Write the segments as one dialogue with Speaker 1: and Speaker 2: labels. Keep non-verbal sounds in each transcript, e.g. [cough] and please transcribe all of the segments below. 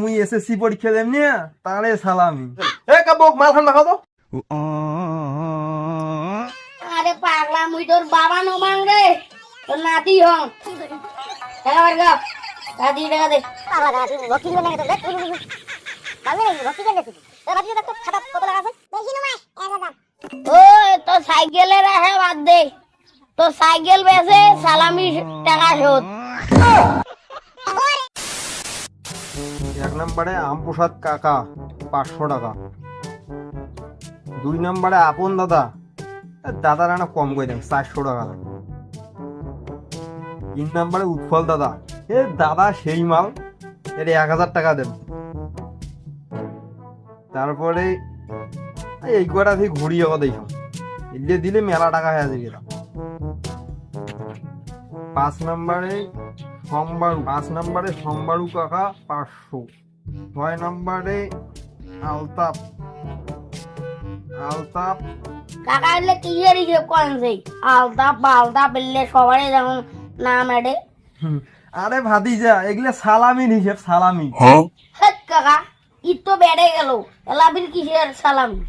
Speaker 1: মুই এসএসসি পরীক্ষা দেম নিয়ে তাহলে সালামি। এ কাবক মাল খান দেখাও তো।
Speaker 2: আরে পাগলা মুই তোর বাবা নমাং রে। তোর নাতি হং। টাকা বার গা। দাদি টাকা দে।
Speaker 3: পাগলা গাছ ভক্তি দিবেন না তো দেখ পাগলা নাকি? কেন দেখছিস? এ ভাবছি দেখ খাতা কত লাগা আছে? বেশি নয় এক হাজার।
Speaker 2: ও তো সাইকেলে রাখে বাদ দে। তো সাইকেল বেচে সালামি টাকা শোধ।
Speaker 1: এক নম্বরে আমপ্রসাদ কাকা, পাঁচশো টাকা। দুই নম্বরে আপন দাদা, এ দাদার না কম করে দেন, চারশো টাকা। তিন নম্বরে উৎফল দাদা, এ দাদা সেই মাল, এর এক হাজার টাকা দেন। তারপরে, এই কটা ঘুরিয়ে কথা দিলে মেলা টাকা হয়ে যাবে। পাঁচ নম্বরে সোমবার পাঁচ নম্বরে সোমবারু কাকা পাঁচশো। ছয় নম্বরে আলতাপ আলতাপ
Speaker 2: কাকা এলে কিসের হিসেব করেন সেই। আলতা পালতা পেললে সবারই যেমন নাম এডে।
Speaker 1: হুম, আরে ভাতিজা এগুলো সালামির হিসেব সালামি।
Speaker 2: হেৎ কাকা ঈদ তো বেড়ে গেল। এলাবির কিসের সালামি?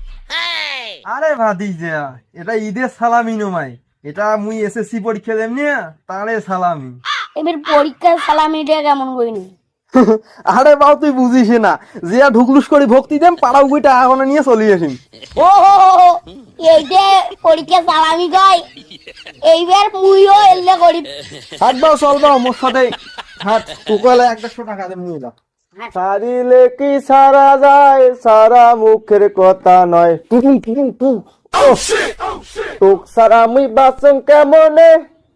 Speaker 1: আরে ভাতিজা এটা ঈদের সালামি নমাই। এটা মুই এসএসসি পরীক্ষা দেম নিয়ে তাহলে সালামি।
Speaker 2: এবার পরীক্ষার সালামিটা কেমন করিনি [laughs]
Speaker 1: আরে বাউ তুই বুঝিস না। যে ঢুকলুস করে ভক্তি দেম পাড়াও গুই টাকা কোনো নিয়ে চলি আসিম।
Speaker 2: ও হো, এইটা পরীক্ষা সালামি কয়। এইবার মুইও এলে করি
Speaker 1: হাট বাও চল বাও মোর সাথে হাট তোকে এক দেড়শো টাকা দেম নিয়ে যা। সারিলে কি সারা যায় সারা মুখের কথা নয়। তোক সারা মুই বাসং কেমনে?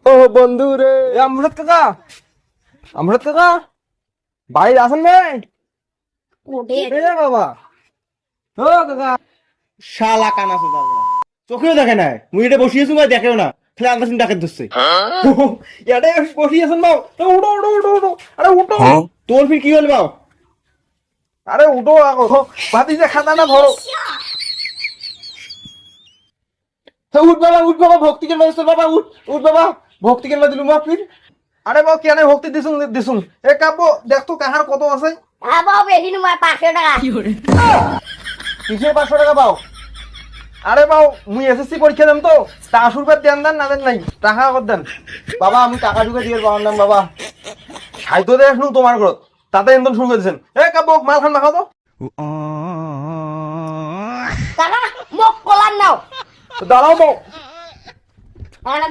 Speaker 1: ও বন্ধু রে। আমরত কাকা। আমরত কাকা। বাইরে আসেন নাই বাবা। ও কাকা।
Speaker 4: শালা কানা সুদার চোখেও দেখে নাই। মুই এটা বসিয়েছি ভাই দেখেও না। তাহলে আন্দাজ ডাকে ধরছে।
Speaker 1: এটা বসিয়েছেন বাও। তো উঠো উঠো উঠো উঠো। আরে উঠো।
Speaker 4: তোর ফির কি হল বাও?
Speaker 1: আরে উঠো আগো ভাতিজা খাতা না ধরো।
Speaker 4: হে, উঠ বাবা উঠ বাবা ভক্তি কেন মারিস বাবা উঠ উঠ বাবা ভক্তি কেন দিলুম বাপ ফির
Speaker 1: আরে বাও কেন ভক্তি দিছুন দিছুন? এ কাব্য দেখ তো কাহার কত আছে।
Speaker 2: আবার বেশি নয় পাঁচশো টাকা।
Speaker 4: কিসের পাঁচশো টাকা পাও
Speaker 1: আরে বাও মুই এসএসসি পরীক্ষা দেন তো টাকা সুরবার দেন দেন না দেন নাই টাকা কর দেন।
Speaker 4: বাবা আমি টাকা ঢুকে দিয়ে বাবার নাম বাবা।
Speaker 1: সাহিত্য দিয়ে শুনু তোমার ঘরত তাতে একদম শুরু করে দিয়েছেন এ কাব্য মাল খান দেখাও তো।
Speaker 2: মোক কলার নাও।
Speaker 1: তো দাঁড়াও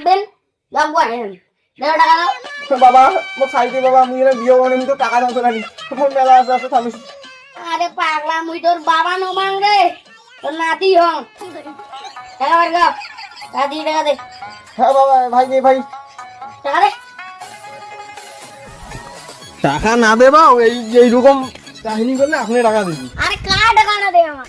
Speaker 2: দেড় টাকা দাও।
Speaker 4: বাবা মোক সাইতে বাবা আমি এখানে বিয়ে করে তো টাকা দাও তো নানি মেলা আছে আছে থামিস
Speaker 2: আরে পাগলা মুই তোর বাবা নমাং রে। তোর নাতি হং। টাকা বার গা দাদি টাকা দে।
Speaker 4: হ্যাঁ বাবা ভাই নে ভাই।
Speaker 2: টাকা দে।
Speaker 1: টাকা না দেবাও এই এইরকম কাহিনী করলে আপনি টাকা দিবি।
Speaker 2: আরে কা টাকা না দে আমার?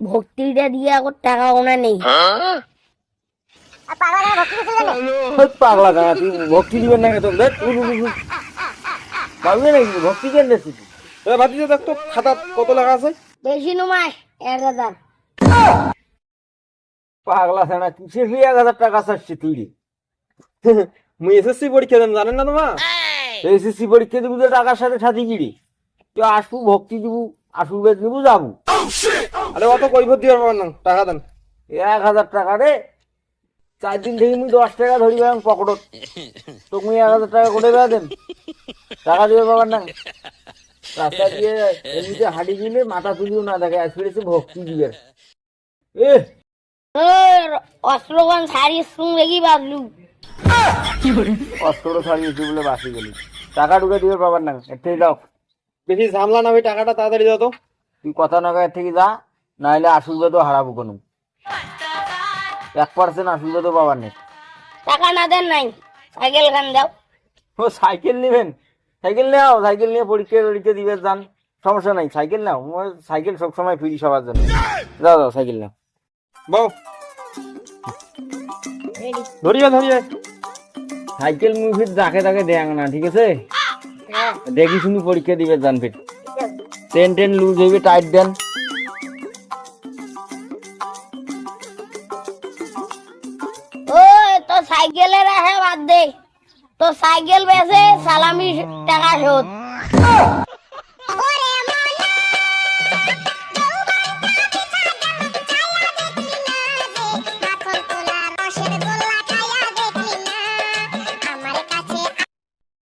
Speaker 2: ভক্তিটা দিয়ে এখন টাকা ওনা নেই।
Speaker 3: পাগলা গাছ ভক্তি দিছিল না
Speaker 5: হত পাগলা তুই ভক্তি দিবেন না তো দেখ নাকি ভক্তি কেন তুই?
Speaker 1: এ দেখ তো খাতা কত লাগা আছে?
Speaker 2: বেশি নমাস এক হাজার।
Speaker 5: পাগলা ছাড়া কিসের তুই এক হাজার টাকা চাচ্ছি তুই রে?
Speaker 1: মুই এসএসসি পরীক্ষা দেন জানেন না তোমার
Speaker 5: এসএসসি পরীক্ষা দিবু তো টাকার সাথে সাথে কি রে? তুই আসবু ভক্তি দিবু আসবু বেদ নিবু যাবু।
Speaker 1: আরে অত কৈফত দিবার পারেন না টাকা দেন।
Speaker 5: এক হাজার টাকা রে চার দিন থেকে মুই দশ টাকা ধরি পেলাম পকেটত। তো মুই এক হাজার টাকা করে বেড়া দেন টাকা দিবে পাবার না রাস্তা দিয়ে এমনিতে হাঁটি দিলে মাথা তুলিও না দেখে ফিরেছে ভক্তি দিয়ে। এ!
Speaker 2: অস্ত্রগণ সারি সুং রেগি বাজলু
Speaker 5: অস্ত্র ছাড়িয়েছি বলে বাসি গেলি। টাকা ঢুকে দিবে পাবার না একটাই দাও।
Speaker 1: বেশি ঝামলা না ভাই টাকাটা তাড়াতাড়ি দাও তো।
Speaker 5: তুই কথা না কয়ে থেকে যা নাহলে আসুলবে তো হারাবো কোনো। এক পার্সেন্ট আসুলবে তো পাবার নেই।
Speaker 2: টাকা না দেন নাই সাইকেল খান দাও।
Speaker 5: ও সাইকেল নেবেন? সাইকেল নেও সাইকেল নিয়ে পরীক্ষা পরীক্ষা দিবে যান। সমস্যা নাই সাইকেল নাও। সাইকেল সবসময় ফ্রি সবার জন্য। যাও যাও সাইকেল নাও।
Speaker 1: বউ। ধরিয়ে ধরিয়ে
Speaker 5: সাইকেল মুভি যাকে তাকে দেয় না ঠিক আছে?
Speaker 2: হ্যাঁ।
Speaker 5: দেখি শুনি পরীক্ষা দিবে জান ফিট টেন লুজ হইবে টাইট দেন
Speaker 2: তো সাইকেলের রাখে বাদ দে। তো সাইকেল বেচে সালামি টাকা শোধ।